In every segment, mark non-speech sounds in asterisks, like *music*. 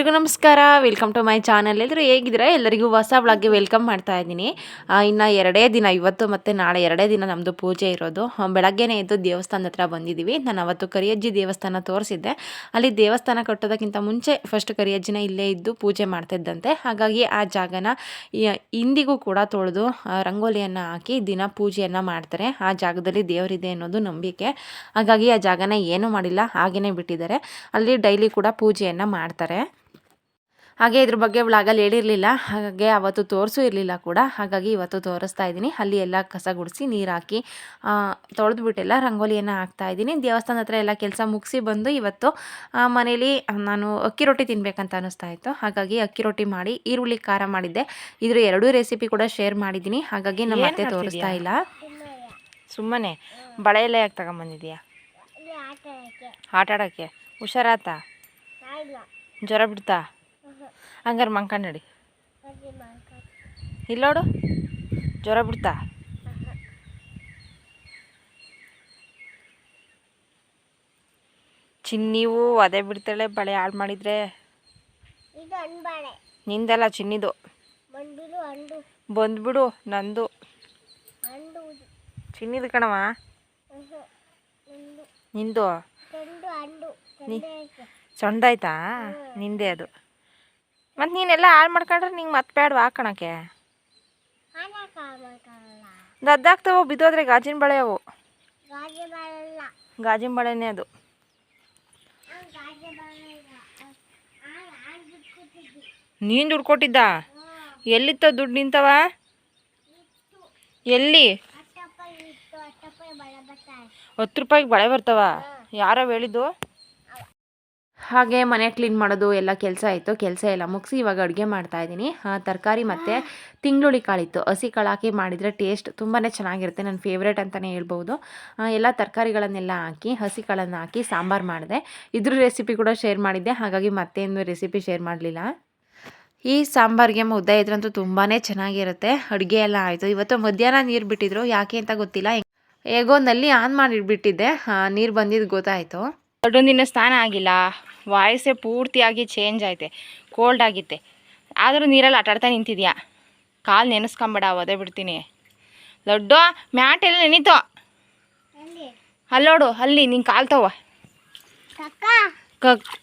ಎಲ್ರಿಗೂ ನಮಸ್ಕಾರ. Welcome to my channel ಎಲ್ಲರೂ ಹೇಗಿದ್ದೀರಾ? ಎಲ್ಲರಿಗೂ ಹೊಸ ಬ್ಲಾಗ್ಗೆ ವೆಲ್ಕಮ್ ಮಾಡ್ತಾ ಇದ್ದೀನಿ. ಇನ್ನು ಎರಡೇ ದಿನ, ಇವತ್ತು ಮತ್ತು ನಾಳೆ ಎರಡೇ ದಿನ ನಮ್ಮದು ಪೂಜೆ ಇರೋದು. ಬೆಳಗ್ಗೆನೇ ಎದ್ದು ದೇವಸ್ಥಾನದ ಹತ್ರ ಬಂದಿದ್ದೀವಿ. ನಾನು ಅವತ್ತು ಕರಿಯಜ್ಜಿ ದೇವಸ್ಥಾನ ತೋರಿಸಿದ್ದೆ. ಅಲ್ಲಿ ದೇವಸ್ಥಾನ ಕಟ್ಟೋದಕ್ಕಿಂತ ಮುಂಚೆ ಫಸ್ಟ್ ಕರಿಯಜ್ಜಿನ ಇಲ್ಲೇ ಇದ್ದು ಪೂಜೆ ಮಾಡ್ತಿದ್ದಂತೆ. ಹಾಗಾಗಿ ಆ ಜಾಗನ ಇಂದಿಗೂ ಕೂಡ ತೊಳೆದು ರಂಗೋಲಿಯನ್ನು ಹಾಕಿ ದಿನ ಪೂಜೆಯನ್ನು ಮಾಡ್ತಾರೆ. ಆ ಜಾಗದಲ್ಲಿ ದೇವರಿದೆ ಅನ್ನೋದು ನಂಬಿಕೆ. ಹಾಗಾಗಿ ಆ ಜಾಗನ ಏನೂ ಮಾಡಿಲ್ಲ ಹಾಗೆಯೇ ಬಿಟ್ಟಿದ್ದಾರೆ. ಅಲ್ಲಿ ಡೈಲಿ ಕೂಡ ಪೂಜೆಯನ್ನು ಮಾಡ್ತಾರೆ. ಹಾಗೆ ಇದ್ರ ಬಗ್ಗೆ ವ್ಲಾಗಲ್ಲಿ ಹೇಳಿರಲಿಲ್ಲ. ಹಾಗಾಗಿ ಅವತ್ತು ತೋರಿಸೂ ಇರಲಿಲ್ಲ ಕೂಡ. ಹಾಗಾಗಿ ಇವತ್ತು ತೋರಿಸ್ತಾ ಇದ್ದೀನಿ. ಅಲ್ಲಿ ಎಲ್ಲ ಕಸ ಗುಡಿಸಿ ನೀರು ಹಾಕಿ ತೊಳೆದ್ಬಿಟ್ಟೆಲ್ಲ ರಂಗೋಲಿಯನ್ನು ಹಾಕ್ತಾ ಇದ್ದೀನಿ. ದೇವಸ್ಥಾನ ಹತ್ರ ಎಲ್ಲ ಕೆಲಸ ಮುಗಿಸಿ ಬಂದು ಇವತ್ತು ಮನೇಲಿ ನಾನು ಅಕ್ಕಿ ರೊಟ್ಟಿ ತಿನ್ಬೇಕಂತ ಅನ್ನಿಸ್ತಾ ಇತ್ತು. ಹಾಗಾಗಿ ಅಕ್ಕಿ ರೊಟ್ಟಿ ಮಾಡಿ ಈರುಳ್ಳಿ ಖಾರ ಮಾಡಿದ್ದೆ. ಇದ್ರ ಎರಡೂ ರೆಸಿಪಿ ಕೂಡ ಶೇರ್ ಮಾಡಿದ್ದೀನಿ. ಹಾಗಾಗಿ ನಮ್ಮ ಮತ್ತೆ ತೋರಿಸ್ತಾ ಇಲ್ಲ. ಸುಮ್ಮನೆ. ಬಳೆ ಎಲ್ಲ ಯಾಕೆ ತಗೊಂಬಂದಿದ್ಯಾ? ಆಟ ಆಡೋಕ್ಕೆ. ಹುಷಾರಾತ? ಜ್ವರ ಬಿಡ್ತಾ? ಹಂಗಾರೆ ಮಂಕಂಡು ನಡಿ. ಇಲ್ಲೋಡು ಜ್ವರ ಬಿಡ್ತಾ. ಚಿನ್ನಿವು ಅದೇ ಬಿಡ್ತಾಳೆ ಬಳೆ ಹಾಳು ಮಾಡಿದ್ರೆ. ನಿಂದಲ್ಲ ಚಿನ್ನಿದು. ಬಂದ್ಬಿಡು ನಂದು. ಚಿನ್ನಿದು ಕಣವ ನಂದು. ಸೊಂಡಾಯ್ತಾ. ನಿಂದೆ ಅದು. ಮತ್ತು ನೀನೆಲ್ಲ ಹಾಳು ಮಾಡ್ಕೊಂಡ್ರೆ ನಿಂಗೆ ಮತ್ತೆ ಬೇಡವಾ ಹಾಕೋಣಕ್ಕೆ. ದದ್ದಾಗ್ತಾವ ಬಿದ್ದೋದ್ರೆ ಗಾಜಿನ ಬಳೆ ಅವು. ಗಾಜಿನ ಬಳೆನೇ ಅದು. ನೀನ್ ದುಡ್ಡು ಕೊಟ್ಟಿದ್ದ? ಎಲ್ಲಿತ್ತ ದುಡ್ಡು ನಿಂತವ? ಎಲ್ಲಿ? ಹತ್ತು ರೂಪಾಯಿಗೆ ಬಳೆ ಬರ್ತಾವ. ಯಾರೋ ಹೇಳಿದ್ದು? ಹಾಗೆ ಮನೆ ಕ್ಲೀನ್ ಮಾಡೋದು ಎಲ್ಲ ಕೆಲಸ ಆಯಿತು, ಕೆಲಸ ಎಲ್ಲ ಮುಗಿಸಿ ಇವಾಗ ಅಡುಗೆ ಮಾಡ್ತಾ ಇದ್ದೀನಿ. ತರಕಾರಿ ಮತ್ತು ತಿಂಗ್ಳುಳಿ ಕಾಳಿತ್ತು. ಹಸಿ ಕಾಳು ಹಾಕಿ ಮಾಡಿದರೆ ಟೇಸ್ಟ್ ತುಂಬಾ ಚೆನ್ನಾಗಿರುತ್ತೆ ನನ್ನ ಫೇವ್ರೇಟ್ ಅಂತಲೇ ಹೇಳ್ಬೋದು. ಎಲ್ಲ ತರಕಾರಿಗಳನ್ನೆಲ್ಲ ಹಾಕಿ, ಹಸಿ ಕಾಳನ್ನು ಹಾಕಿ ಸಾಂಬಾರು ಮಾಡಿದೆ. ಇದ್ರ ರೆಸಿಪಿ ಕೂಡ ಶೇರ್ ಮಾಡಿದ್ದೆ, ಹಾಗಾಗಿ ಮತ್ತೇನು ರೆಸಿಪಿ ಶೇರ್ ಮಾಡಲಿಲ್ಲ. ಈ ಸಾಂಬಾರಿಗೆ ಮುದ್ದೆ ಇದ್ರಂತೂ ತುಂಬಾ ಚೆನ್ನಾಗಿರುತ್ತೆ. ಅಡುಗೆ ಎಲ್ಲ ಆಯಿತು. ಇವತ್ತು ಮಧ್ಯಾಹ್ನ ನೀರು ಬಿಟ್ಟಿದ್ರು, ಯಾಕೆ ಅಂತ ಗೊತ್ತಿಲ್ಲ. ಹೇಗೋ ನಲ್ಲಿ ಆನ್ ಮಾಡಿಬಿಟ್ಟಿದ್ದೆ ನೀರು ಬಂದಿದ್ದು ಗೊತ್ತಾಯಿತು. ಎರಡು ದಿನ ಸ್ನಾನ ಆಗಿಲ್ಲ. ವಾಯ್ಸೇ ಪೂರ್ತಿಯಾಗಿ ಚೇಂಜ್ ಐತೆ ಕೋಲ್ಡ್ ಆಗಿತ್ತೆ. ಆದರೂ ನೀರಲ್ಲಿ ಆಟಾಡ್ತಾ ನಿಂತಿದ್ಯಾ? ಕಾಲು ನೆನೆಸ್ಕೊಂಬೇಡ ಒದೆ ಬಿಡ್ತೀನಿ. ದೊಡ್ಡ ಮ್ಯಾಟ್ ಎಲ್ಲ ನೆನೀತೋ? ಅಲ್ಲಿ. ಅಲ್ಲೋಡು ಅಲ್ಲಿ ನೀನು ಕಾಲು ತವ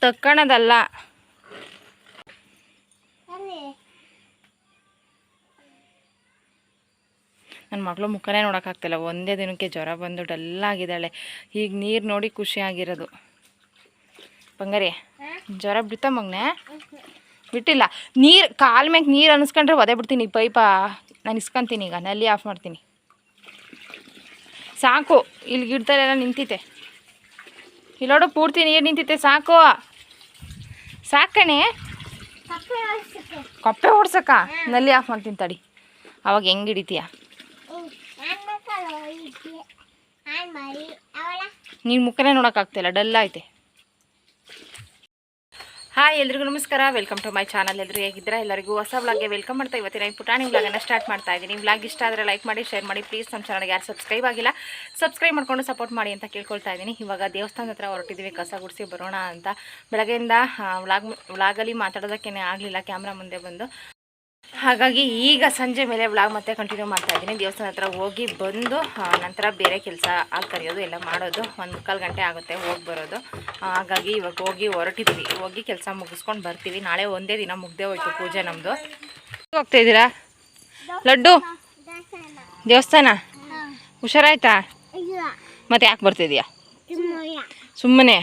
ತಕ್ಕಣದಲ್ಲ. ನನ್ನ ಮಗಳು ಮುಖನೇ ನೋಡೋಕ್ಕಾಗ್ತಿಲ್ಲ ಒಂದೇ ದಿನಕ್ಕೆ ಜ್ವರ ಬಂದು ಡಲ್ಲಾಗಿದ್ದಾಳೆ. ಈಗ ನೀರು ನೋಡಿ ಖುಷಿಯಾಗಿರೋದು ಬಂಗಾರಿ ಜ್ವರ ಬಿಡ್ತಾ ಮಗ್ನೆ? ಬಿಟ್ಟಿಲ್ಲ. ನೀರು ಕಾಲ್ ಮ್ಯಾಗ ನೀರು ಅನಿಸ್ಕೊಂಡ್ರೆ ಒದೆ ಬಿಡ್ತೀನಿ ಈ ಪೈಪ. ನಾನು ಇಸ್ಕೊಂತೀನಿ ಈಗ ನಲ್ಲಿ ಆಫ್ ಮಾಡ್ತೀನಿ. ಸಾಕು ಇಲ್ಲಿ ಗಿಡದಲ್ಲೆಲ್ಲ ನಿಂತಿತೆ ಇಲ್ಲೋಡು ಪೂರ್ತಿ ನೀರು ನಿಂತಿತೆ ಸಾಕು. ಸಾಕಣೆ ಕಪ್ಪೆ ಓಡ್ಸಕ್ಕ ನಲ್ಲಿ ಆಫ್ ಮಾಡ್ತೀನಿ ತಡಿ. ಅವಾಗ ಹೆಂಗೆ ಹಿಡಿತೀಯ? ನೀನು ಮುಖನೇ ನೋಡೋಕ್ಕಾಗ್ತಿಲ್ಲ ಡಲ್ ಐತೆ ಹಾಯ್, ಎಲ್ರಿಗೂ ನಮಸ್ಕಾರ. ವೆಲ್ಕಮ್ ಟು ಮೈ ಚಾನಲ್ ಎಲ್ಲರೂ ಹೇಗಿದ್ದೀರಾ? ಎಲ್ಲರಿಗೂ ಹೊಸ ವ್ಲಾಗ್ಗೆ ವೆಲ್ಕಮ್ ಮಾಡ್ತಾ ಇವತ್ತಿನ ಈ ಪುಟಾಣಿ ವ್ಲಾಗನ್ನು ಸ್ಟಾರ್ಟ್ ಮಾಡ್ತಾ ಇದ್ದೀನಿ. ಬ್ಲಾಗ್ ಇಷ್ಟ ಆದರೆ ಲೈಕ್ ಮಾಡಿ ಶೇರ್ ಮಾಡಿ. ಪ್ಲೀಸ್ ನಮ್ಮ ಚಾನಲ್ಗೆ ಯಾರು ಸಬ್ಸ್ಕ್ರೈಬ್ ಆಗಿಲ್ಲ ಸಬ್ಸ್ಕ್ರೈಬ್ ಮಾಡ್ಕೊಂಡು ಸಪೋರ್ಟ್ ಮಾಡಿ ಅಂತ ಕೇಳ್ಕೊಳ್ತಾ ಇದ್ದೀನಿ. ಇವಾಗ ದೇವಸ್ಥಾನದ ಹತ್ರ ಹೊರಟಿದ್ದೀವಿ. ಕಸ ಗುಡಿಸಿ ಬರೋಣ ಅಂತ. ಬೆಳಗ್ಗೆಯಿಂದ ವ್ಲಾಗ್ ವ್ಲಾಗಲ್ಲಿ ಮಾತಾಡೋದಕ್ಕೇನೆ ಆಗಲಿಲ್ಲ. ಕ್ಯಾಮ್ರಾ ಮುಂದೆ ಬಂದು. ಹಾಗಾಗಿ ಈಗ ಸಂಜೆ ಮೇಲೆ ವ್ಲಾಗ್ ಮತ್ತೆ ಕಂಟಿನ್ಯೂ ಮಾಡ್ತಾ ಇದ್ದೀನಿ. ದೇವಸ್ಥಾನ ಹತ್ರ ಹೋಗಿ ಬಂದು ನಂತರ ಬೇರೆ ಕೆಲಸ ಆಗಿ ಕರೆಯೋದು, ಎಲ್ಲ ಮಾಡೋದು. ಒಂದು ಮುಕ್ಕಾಲು ಗಂಟೆ ಆಗುತ್ತೆ ಹೋಗಿ ಬರೋದು. ಹಾಗಾಗಿ ಇವಾಗ ಹೋಗಿ ಹೊರಟಿದ್ವಿ. ಹೋಗಿ ಕೆಲಸ ಮುಗಿಸ್ಕೊಂಡು ಬರ್ತೀವಿ. ನಾಳೆ ಒಂದೇ ದಿನ ಮುಗ್ದೆ ಹೋಯ್ತು ಪೂಜೆ ನಮ್ಮದು ಹೋಗ್ತಾ ಇದ್ದೀರಾ? ಲಡ್ಡು? ದೇವಸ್ಥಾನ? ಹುಷಾರಾಯ್ತಾ? ಮತ್ತೆ ಯಾಕೆ ಬರ್ತಿದ್ಯಾ? ಸುಮ್ಮನೆ.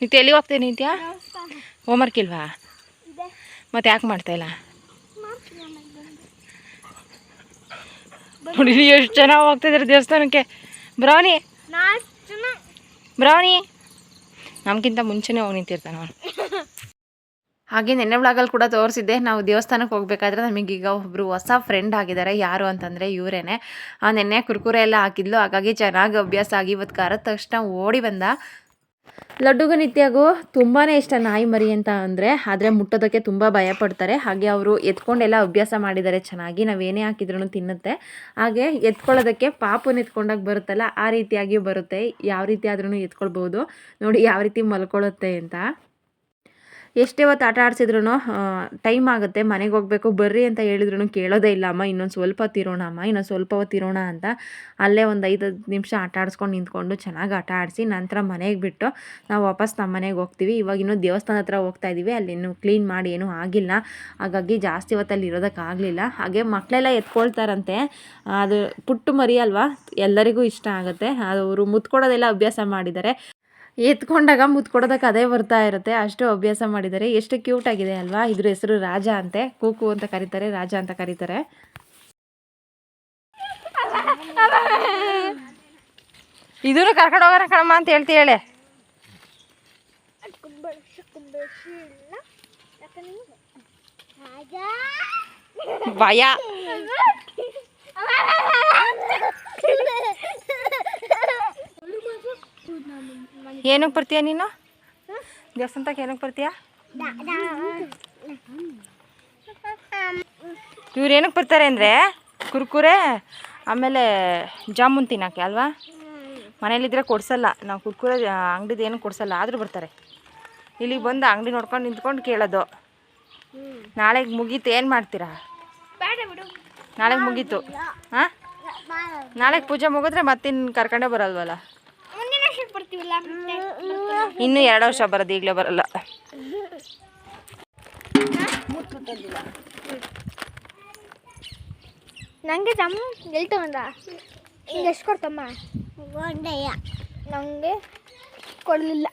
ನೀತಿ ನಿತ್ಯ ಎಲ್ಲಿಗೆ ಹೋಗ್ತೀನಿ ನಿತ್ಯ? ಹೋಮ್ ಹೋಮ್ವರ್ಕ್ ಇಲ್ವಾ? ಮತ್ತೆ ಯಾಕೆ ಮಾಡ್ತಾ ಇಲ್ಲ? ನೋಡಿ ಎಷ್ಟು ಚೆನ್ನಾಗಿ ಹೋಗ್ತಿದ್ದಾರೆ ದೇವಸ್ಥಾನಕ್ಕೆ. ಬ್ರೌನಿ? ಬ್ರೌನಿ? ನಮ್ಗಿಂತ ಮುಂಚೆನೇ ಹೋಗಿ ನಿಂತಿರ್ತಾನೆ ಅವನು. ಹಾಗೆ ನೆನ್ನೆ ವ್ಲಾಗಲ್ಲಿ ಕೂಡ ತೋರಿಸಿದ್ದೆ, ನಾವು ದೇವಸ್ಥಾನಕ್ಕೆ ಹೋಗಬೇಕಾದ್ರೆ ನಮಗೀಗ ಒಬ್ಬರು ಹೊಸ ಫ್ರೆಂಡ್ ಆಗಿದ್ದಾರೆ, ಯಾರು ಅಂತಂದರೆ ಇವರೇನೆ. ನೆನ್ನೆ ಕುರ್ಕುರೆ ಎಲ್ಲ ಹಾಕಿದ್ಲು, ಹಾಗಾಗಿ ಚೆನ್ನಾಗಿ ಅಭ್ಯಾಸ ಆಗಿ ಇವತ್ತು ಕರೆದ ತಕ್ಷಣ ಓಡಿ ಬಂದ. ಲಡ್ಡುಗೂ ನಿತ್ಯಗೂ ತುಂಬಾ ಇಷ್ಟ ನಾಯಿ ಮರಿ ಅಂತ ಅಂದರೆ, ಆದರೆ ಮುಟ್ಟೋದಕ್ಕೆ ತುಂಬ ಭಯ ಪಡ್ತಾರೆ. ಹಾಗೆ ಅವರು ಎತ್ಕೊಂಡೆಲ್ಲ ಅಭ್ಯಾಸ ಮಾಡಿದ್ದಾರೆ, ಚೆನ್ನಾಗಿ ನಾವೇನೇ ಹಾಕಿದ್ರೂ ತಿನ್ನುತ್ತೆ. ಹಾಗೆ ಎತ್ಕೊಳ್ಳೋದಕ್ಕೆ ಪಾಪುನ ಎತ್ಕೊಂಡಾಗ ಬರುತ್ತಲ್ಲ, ಆ ರೀತಿಯಾಗಿ ಬರುತ್ತೆ. ಯಾವ ರೀತಿ ಆದ್ರೂ ಎತ್ಕೊಳ್ಬೋದು. ನೋಡಿ, ಯಾವ ರೀತಿ ಮಲ್ಕೊಳ್ಳುತ್ತೆ ಅಂತ. ಎಷ್ಟೇ ಹೊತ್ತು ಆಟ ಆಡಿಸಿದ್ರು ಟೈಮ್ ಆಗುತ್ತೆ, ಮನೆಗೆ ಹೋಗಬೇಕು, ಬರ್ರಿ ಅಂತ ಹೇಳಿದ್ರು ಕೇಳೋದೇ ಇಲ್ಲ, ಅಮ್ಮ, ಇನ್ನೊಂದು ಸ್ವಲ್ಪ ತಿರೋಣ ಅಮ್ಮ, ಇನ್ನೊಂದು ಸ್ವಲ್ಪ ಹೊತ್ತಿರೋಣ ಅಂತ ಅಲ್ಲೇ ಒಂದು ಐದು ನಿಮಿಷ ಆಟ ಆಡಿಸ್ಕೊಂಡು ನಿಂತ್ಕೊಂಡು ಚೆನ್ನಾಗಿ ಆಟ ಆಡಿಸಿ ನಂತರ ಮನೆಗೆ ಬಿಟ್ಟು ನಾವು ವಾಪಸ್ ನಮ್ಮ ಮನೆಗೆ ಹೋಗ್ತೀವಿ. ಇವಾಗ ಇನ್ನೂ ದೇವಸ್ಥಾನ ಹತ್ರ ಹೋಗ್ತಾ ಇದ್ದೀವಿ ಅಲ್ಲಿ ಇನ್ನೂ ಕ್ಲೀನ್ ಮಾಡಿ ಏನೂ ಆಗಿಲ್ಲ. ಹಾಗಾಗಿ ಜಾಸ್ತಿ ಹೊತ್ತಲ್ಲಿ ಇರೋದಕ್ಕಾಗಲಿಲ್ಲ ಹಾಗೆ ಮಕ್ಕಳೆಲ್ಲ ಎತ್ಕೊಳ್ತಾರಂತೆ. ಅದು ಪುಟ್ಟು ಮರಿ ಅಲ್ವಾ? ಎಲ್ಲರಿಗೂ ಇಷ್ಟ ಆಗುತ್ತೆ. ಅವರು ಮುತ್ಕೊಡೋದೆಲ್ಲ ಅಭ್ಯಾಸ ಮಾಡಿದ್ದಾರೆ. ಎತ್ಕೊಂಡಾಗ ಮುತ್ಕೊಡೋದಕ್ಕೆ ಅದೇ ಬರ್ತಾ ಇರುತ್ತೆ. ಅಷ್ಟು ಅಭ್ಯಾಸ ಮಾಡಿದ್ದಾರೆ ಎಷ್ಟು ಕ್ಯೂಟ್ ಆಗಿದೆ ಅಲ್ವಾ? ಇದ್ರ ಹೆಸರು ರಾಜ ಅಂತೆ. ಕೂಕು ಅಂತ ಕರೀತಾರೆ, ರಾಜ ಅಂತ ಕರೀತಾರೆ. ಇದನ್ನು ಕರ್ಕೊಂಡು ಹೋಗೋಣ ಕಣಮ್ಮ ಅಂತ ಹೇಳ್ತಿ ಹೇಳಿ. ಭಯ. *laughs* ಏನಕ್ಕೆ ಬರ್ತೀಯ ನೀನು? ದೇವಸ್ಥಾನಕ್ಕೆ ಏನಕ್ಕೆ ಬರ್ತೀಯ? ಇವ್ರು ಏನಕ್ಕೆ ಬರ್ತಾರೆ ಅಂದರೆ ಕುರ್ಕುರೆ, ಆಮೇಲೆ ಜಾಮೂನ್ ತಿನ್ನೋಕ್ಕೆ ಅಲ್ವಾ? ಮನೇಲಿದ್ರೆ ಕೊಡಿಸಲ್ಲ. ನಾವು ಕುರ್ಕುರೆ ಅಂಗಡಿದು ಏನು ಕೊಡಿಸಲ್ಲ, ಆದರೂ ಬರ್ತಾರೆ. ಇಲ್ಲಿಗೆ ಬಂದು ಅಂಗಡಿ ನೋಡ್ಕೊಂಡು ನಿಂತ್ಕೊಂಡು ಕೇಳೋದು. ನಾಳೆಗೆ ಮುಗೀತು, ಏನು ಮಾಡ್ತೀರಾ? ನಾಳೆಗೆ ಮುಗೀತು. ಹಾಂ ನಾಳೆಗೆ ಪೂಜೆ ಮುಗಿದ್ರೆ ಮತ್ತಿನ್ನು ಕರ್ಕೊಂಡೇ ಬರಲ್ವಲ್ಲ ಮುಂದಿನ ವರ್ಷಕ್ಕೆ ಬರ್ತೀವಲ್ಲ ಮತ್ತೆ ಇನ್ನೂ ಎರಡು ವರ್ಷ ಬರೋದು ಈಗಲೇ ಬರಲ್ಲ. ನನಗೆ ತಮ್ಮ ಎಲ್ಲಿ ತಗೊಂಡ ಹಿಂಗೆ ಎಷ್ಟು ಕೊಡ್ತಮ್ಮ? ನಂಗೆ ನನಗೆ ಕೊಡಲಿಲ್ಲ.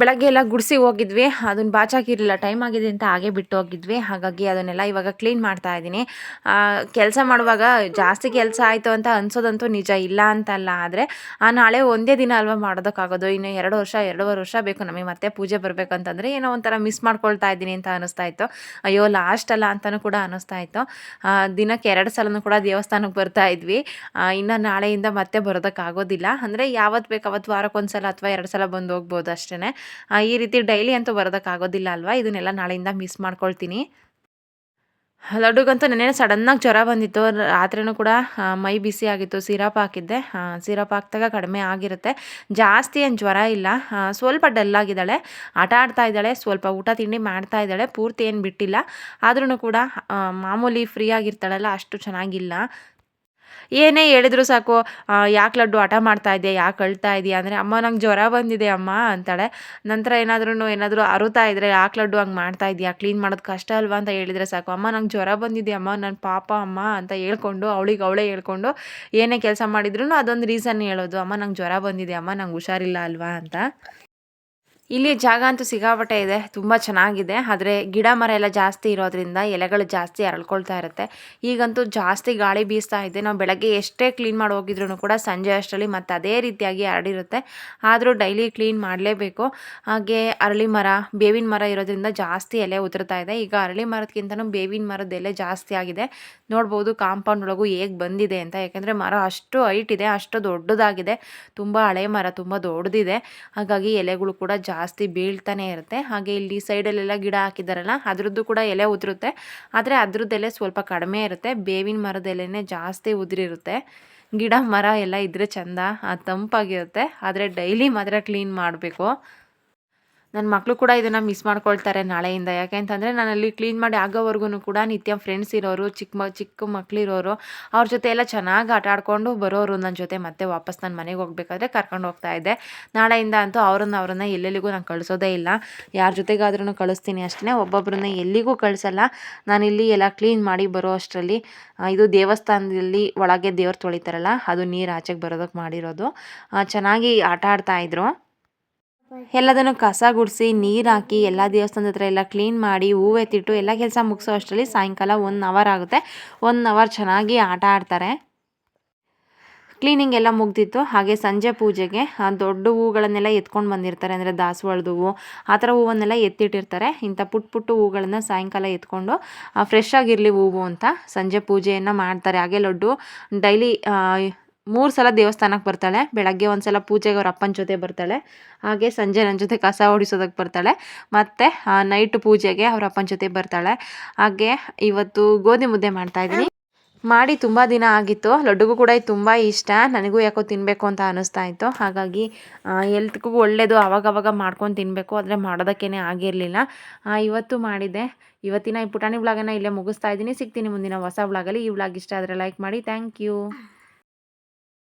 ಬೆಳಗ್ಗೆ ಎಲ್ಲ ಗುಡಿಸಿ ಹೋಗಿದ್ವಿ. ಅದನ್ನ ಬಾಚಾಕಿರಲಿಲ್ಲ. ಟೈಮ್ ಆಗಿದೆ ಅಂತ ಹಾಗೆ ಬಿಟ್ಟು ಹೋಗಿದ್ವಿ. ಹಾಗಾಗಿ ಅದನ್ನೆಲ್ಲ ಇವಾಗ ಕ್ಲೀನ್ ಮಾಡ್ತಾ ಇದ್ದೀನಿ. ಕೆಲಸ ಮಾಡುವಾಗ ಜಾಸ್ತಿ ಕೆಲಸ ಆಯಿತು ಅಂತ ಅನ್ಸೋದಂತೂ ನಿಜ ಇಲ್ಲ ಅಂತಲ್ಲ. ಆದರೆ ಆ ನಾಳೆ ಒಂದೇ ದಿನ ಅಲ್ವಾ ಮಾಡೋದಕ್ಕಾಗೋದು? ಇನ್ನು ಎರಡು ವರ್ಷ, ಎರಡೂವರೆ ವರ್ಷ ಬೇಕು. ನಮಗೆ ಮತ್ತೆ ಪೂಜೆ ಬರಬೇಕಂತಂದರೆ ಏನೋ ಒಂಥರ ಮಿಸ್ ಮಾಡ್ಕೊಳ್ತಾ ಇದ್ದೀನಿ ಅಂತ ಅನ್ನಿಸ್ತಾ ಇತ್ತು. ಅಯ್ಯೋ ಲಾಸ್ಟ್ ಅಲ್ಲ ಅಂತಲೂ ಕೂಡ ಅನ್ನಿಸ್ತಾ ಇತ್ತು. ದಿನಕ್ಕೆ ಎರಡು ಸಲನೂ ಕೂಡ ದೇವಸ್ಥಾನಕ್ಕೆ ಬರ್ತಾ ಇದ್ವಿ. ಇನ್ನು ನಾಳೆಯಿಂದ ಮತ್ತೆ ಬರೋದಕ್ಕಾಗೋದಿಲ್ಲ. ಅಂದರೆ ಯಾವತ್ತು ಬೇಕು ಅವತ್ತು ವಾರಕ್ಕೊಂದ್ಸಲ ಅಥವಾ ಎರಡು ಸಲ ಬಂದು ಹೋಗ್ಬೋದು ಅಷ್ಟೇ ಈ ರೀತಿ ಡೈಲಿ ಅಂತೂ ಬರೋದಕ್ಕಾಗೋದಿಲ್ಲ ಅಲ್ವಾ? ಇದನ್ನೆಲ್ಲ ನಾಳೆಯಿಂದ ಮಿಸ್ ಮಾಡ್ಕೊಳ್ತೀನಿ. ಲಡ್ಡುಗಂತೂ ನೆನೆ ಸಡನ್ನಾಗಿ ಜ್ವರ ಬಂದಿತ್ತು. ರಾತ್ರಿನೂ ಕೂಡ ಮೈ ಬಿಸಿ ಆಗಿತ್ತು. ಸಿರಪ್ ಹಾಕಿದ್ದೆ. ಸಿರಪ್ ಹಾಕಿದಾಗ ಕಡಿಮೆ ಆಗಿರುತ್ತೆ. ಜಾಸ್ತಿ ಏನು ಜ್ವರ ಇಲ್ಲ. ಸ್ವಲ್ಪ ಡಲ್ ಆಗಿದ್ದಾಳೆ. ಆಟ ಆಡ್ತಾ ಇದ್ದಾಳೆ. ಸ್ವಲ್ಪ ಊಟ ತಿಂಡಿ ಮಾಡ್ತಾ ಇದ್ದಾಳೆ. ಪೂರ್ತಿ ಏನು ಬಿಟ್ಟಿಲ್ಲ. ಆದ್ರೂ ಕೂಡ ಮಾಮೂಲಿ ಫ್ರೀ ಆಗಿರ್ತಾಳಲ್ಲ, ಅಷ್ಟು ಚೆನ್ನಾಗಿಲ್ಲ. ಏನೇ ಹೇಳಿದ್ರು ಸಾಕು ಯಾಕೆ ಲಡ್ಡು ಹಠ ಮಾಡ್ತಾ ಇದೆಯಾ? ಯಾಕೆ ಅಳ್ತಾ ಇದೆಯಾ? ಅಂದರೆ, ಅಮ್ಮ, ನಂಗೆ ಜ್ವರ ಬಂದಿದೆ ಅಮ್ಮ, ಅಂತಾಳೆ. ನಂತರ ಏನಾದ್ರೂ ಏನಾದರೂ ಅರುತಾ ಇದ್ದರೆ ಯಾಕೆ ಲಡ್ಡು ಹಂಗೆ ಮಾಡ್ತಾ ಇದೆಯಾ? ಕ್ಲೀನ್ ಮಾಡೋದು ಕಷ್ಟ ಅಲ್ವಾ? ಅಂತ ಹೇಳಿದರೆ ಸಾಕು, ಅಮ್ಮ, ನಂಗೆ ಜ್ವರ ಬಂದಿದೆ ಅಮ್ಮ ನನ್ನ ಪಾಪ ಅಮ್ಮ, ಅಂತ ಹೇಳ್ಕೊಂಡು, ಅವಳಿಗೆ ಅವಳೇ ಹೇಳ್ಕೊಂಡು, ಏನೇ ಕೆಲಸ ಮಾಡಿದ್ರು ಅದೊಂದು ರೀಸನ್ ಹೇಳೋದು, ಅಮ್ಮ, ನಂಗೆ ಜ್ವರ ಬಂದಿದೆ ಅಮ್ಮ, ನಂಗೆ ಹುಷಾರಿಲ್ಲ ಅಲ್ವಾ? ಅಂತ. ಇಲ್ಲಿ ಜಾಗ ಅಂತೂ ಸಿಗಾಬಟ್ಟೆ ಇದೆ, ತುಂಬ ಚೆನ್ನಾಗಿದೆ. ಆದರೆ ಗಿಡ ಮರ ಎಲ್ಲ ಜಾಸ್ತಿ ಇರೋದ್ರಿಂದ ಎಲೆಗಳು ಜಾಸ್ತಿ ಅರಳ್ಕೊಳ್ತಾ ಇರುತ್ತೆ. ಈಗಂತೂ ಜಾಸ್ತಿ ಗಾಳಿ ಬೀಸ್ತಾ ಇದೆ. ನಾವು ಬೆಳಗ್ಗೆ ಎಷ್ಟೇ ಕ್ಲೀನ್ ಮಾಡಿ ಹೋಗಿದ್ರು ಕೂಡ ಸಂಜೆ ಅಷ್ಟರಲ್ಲಿ ಮತ್ತೆ ಅದೇ ರೀತಿಯಾಗಿ ಹರಡಿರುತ್ತೆ ಆದರೂ ಡೈಲಿ ಕ್ಲೀನ್ ಮಾಡಲೇಬೇಕು. ಹಾಗೆ ಅರಳಿ ಮರ, ಬೇವಿನ ಮರ ಇರೋದ್ರಿಂದ ಜಾಸ್ತಿ ಎಲೆ ಉದುರ್ತಾ ಇದೆ. ಈಗ ಅರಳಿ ಮರದಕ್ಕಿಂತನೂ ಬೇವಿನ ಮರದ ಎಲೆ ಜಾಸ್ತಿ ಆಗಿದೆ. ನೋಡ್ಬೋದು ಕಾಂಪೌಂಡ್ ಒಳಗೂ ಹೇಗೆ ಬಂದಿದೆ ಅಂತ. ಯಾಕೆಂದರೆ ಮರ ಅಷ್ಟು ಹೈಟ್ ಇದೆ, ಅಷ್ಟು ದೊಡ್ಡದಾಗಿದೆ. ತುಂಬ ಹಳೆ ಮರ, ತುಂಬ ದೊಡ್ಡದಿದೆ. ಹಾಗಾಗಿ ಎಲೆಗಳು ಕೂಡ ಜಾಸ್ತಿ ಬೀಳ್ತಾನೆ ಇರುತ್ತೆ. ಹಾಗೆ ಇಲ್ಲಿ ಸೈಡಲ್ಲೆಲ್ಲ ಗಿಡ ಹಾಕಿದಾರಲ್ಲ, ಅದರದ್ದು ಕೂಡ ಎಲೆ ಉದುರುತ್ತೆ. ಆದರೆ ಅದರದ್ದೆಲೆ ಸ್ವಲ್ಪ ಕಡಿಮೆ ಇರುತ್ತೆ. ಬೇವಿನ ಮರದ ಎಲೆನೇ ಜಾಸ್ತಿ ಉದುರಿರುತ್ತೆ. ಗಿಡ ಮರ ಎಲ್ಲ ಇದ್ದರೆ ಚಂದ ತಂಪಾಗಿರುತ್ತೆ. ಆದರೆ ಡೈಲಿ ಮಾತ್ರ ಕ್ಲೀನ್ ಮಾಡಬೇಕು. ನನ್ನ ಮಕ್ಕಳು ಕೂಡ ಇದನ್ನು ಮಿಸ್ ಮಾಡ್ಕೊಳ್ತಾರೆ ನಾಳೆಯಿಂದ. ಯಾಕೆ ಅಂತಂದರೆ ನಾನು ಅಲ್ಲಿ ಕ್ಲೀನ್ ಮಾಡಿ ಆಗೋವರೆಗೂ ಕೂಡ ನಿತ್ಯ ಫ್ರೆಂಡ್ಸ್ ಇರೋರು ಚಿಕ್ಕ ಮ ಚಿಕ್ಕ ಮಕ್ಕಳಿರೋರು ಅವ್ರ ಜೊತೆ ಎಲ್ಲ ಚೆನ್ನಾಗಿ ಆಟ ಆಡಿಕೊಂಡು ಬರೋರು ನನ್ನ ಜೊತೆ ಮತ್ತೆ ವಾಪಸ್ ನಾನು ಮನೆಗೆ ಹೋಗ್ಬೇಕಾದ್ರೆ ಕರ್ಕೊಂಡು ಹೋಗ್ತಾ ಇದ್ದೆ. ನಾಳೆಯಿಂದ ಅಂತೂ ಅವ್ರನ್ನ ಅವ್ರನ್ನ ಎಲ್ಲೆಲ್ಲಿಗೂ ನಾನು ಕಳಿಸೋದೇ ಇಲ್ಲ. ಯಾರ ಜೊತೆಗಾದ್ರೂ ಕಳಿಸ್ತೀನಿ ಅಷ್ಟೇ ಒಬ್ಬೊಬ್ಬರನ್ನ ಎಲ್ಲಿಗೂ ಕಳಿಸಲ್ಲ. ನಾನಿಲ್ಲಿ ಎಲ್ಲ ಕ್ಲೀನ್ ಮಾಡಿ ಬರೋ ಅಷ್ಟರಲ್ಲಿ ಇದು ದೇವಸ್ಥಾನದಲ್ಲಿ ಒಳಗೆ ದೇವ್ರು ತೊಳಿತಾರಲ್ಲ, ಅದು ನೀರು ಆಚೆಗೆ ಬರೋದಕ್ಕೆ ಮಾಡಿರೋದು. ಚೆನ್ನಾಗಿ ಆಟ ಆಡ್ತಾ ಇದ್ರು. ಎಲ್ಲದನ್ನು ಕಸ ಗುಡಿಸಿ, ನೀರು ಹಾಕಿ, ಎಲ್ಲ ದೇವಸ್ಥಾನದ ಹತ್ರ ಎಲ್ಲ ಕ್ಲೀನ್ ಮಾಡಿ, ಹೂವು ಎತ್ತಿಟ್ಟು ಎಲ್ಲ ಕೆಲಸ ಮುಗಿಸೋ ಅಷ್ಟರಲ್ಲಿ ಸಾಯಂಕಾಲ ಒನ್ ಅವರ್ ಆಗುತ್ತೆ. ಒನ್ ಅವರ್ ಚೆನ್ನಾಗಿ ಆಟ ಆಡ್ತಾರೆ. ಕ್ಲೀನಿಂಗ್ ಎಲ್ಲ ಮುಗ್ದಿತ್ತು. ಹಾಗೆ ಸಂಜೆ ಪೂಜೆಗೆ, ಆ, ದೊಡ್ಡ ಹೂಗಳನ್ನೆಲ್ಲ ಎತ್ಕೊಂಡು ಬಂದಿರ್ತಾರೆ. ಅಂದರೆ ದಾಸವಾಳದ ಹೂವು, ಆ ಥರ ಹೂವನ್ನೆಲ್ಲ ಎತ್ತಿಟ್ಟಿರ್ತಾರೆ. ಇಂಥ ಪುಟ್ಟ ಪುಟ್ಟ ಹೂಗಳನ್ನು ಸಾಯಂಕಾಲ ಎತ್ಕೊಂಡು ಫ್ರೆಶ್ ಆಗಿರಲಿ ಹೂವು ಅಂತ ಸಂಜೆ ಪೂಜೆಯನ್ನು ಮಾಡ್ತಾರೆ. ಹಾಗೆ ಲಡ್ಡು, ಡೈಲಿ ಮೂರು ಸಲ ದೇವಸ್ಥಾನಕ್ಕೆ ಬರ್ತಾಳೆ, ಬೆಳಗ್ಗೆ ಒಂದು ಸಲ ಪೂಜೆಗೆ ಅವ್ರ ಅಪ್ಪನ ಜೊತೆ ಬರ್ತಾಳೆ, ಹಾಗೆ ಸಂಜೆ ನನ್ನ ಜೊತೆ ಕಸ ಹೊಡಿಸೋದಕ್ಕೆ ಬರ್ತಾಳೆ, ಮತ್ತು ನೈಟ್ ಪೂಜೆಗೆ ಅವ್ರ ಅಪ್ಪನ ಜೊತೆ ಬರ್ತಾಳೆ. ಹಾಗೆ ಇವತ್ತು ಗೋಧಿ ಮುದ್ದೆ ಮಾಡ್ತಾಯಿದ್ದೀನಿ ಮಾಡಿ ತುಂಬ ದಿನ ಆಗಿತ್ತು, ಲಡ್ಡುಗೂ ಕೂಡ ಇದು ತುಂಬ ಇಷ್ಟ, ನನಗೂ ಯಾಕೋ ತಿನ್ನಬೇಕು ಅಂತ ಅನ್ನಿಸ್ತಾ ಇತ್ತು, ಹಾಗಾಗಿ ಎಲ್ತ್ಗೂ ಒಳ್ಳೆಯದು ಅವಾಗವಾಗ ಮಾಡ್ಕೊಂಡು ತಿನ್ನಬೇಕು ಆದರೆ ಮಾಡೋದಕ್ಕೇನೆ ಆಗಿರಲಿಲ್ಲ. ಇವತ್ತು ಮಾಡಿದ್ದೆ ಇವತ್ತಿನ ಈ ಪುಟಾಣಿ ವ್ಲಾಗನ್ನು ಇಲ್ಲೇ ಮುಗಿಸ್ತಾ ಇದ್ದೀನಿ. ಸಿಗ್ತೀನಿ ಮುಂದಿನ ಹೊಸ ವ್ಲಾಗಲ್ಲಿ ಈ ಬ್ಲಾಗ್ ಇಷ್ಟ ಆದರೆ ಲೈಕ್ ಮಾಡಿ. Thank you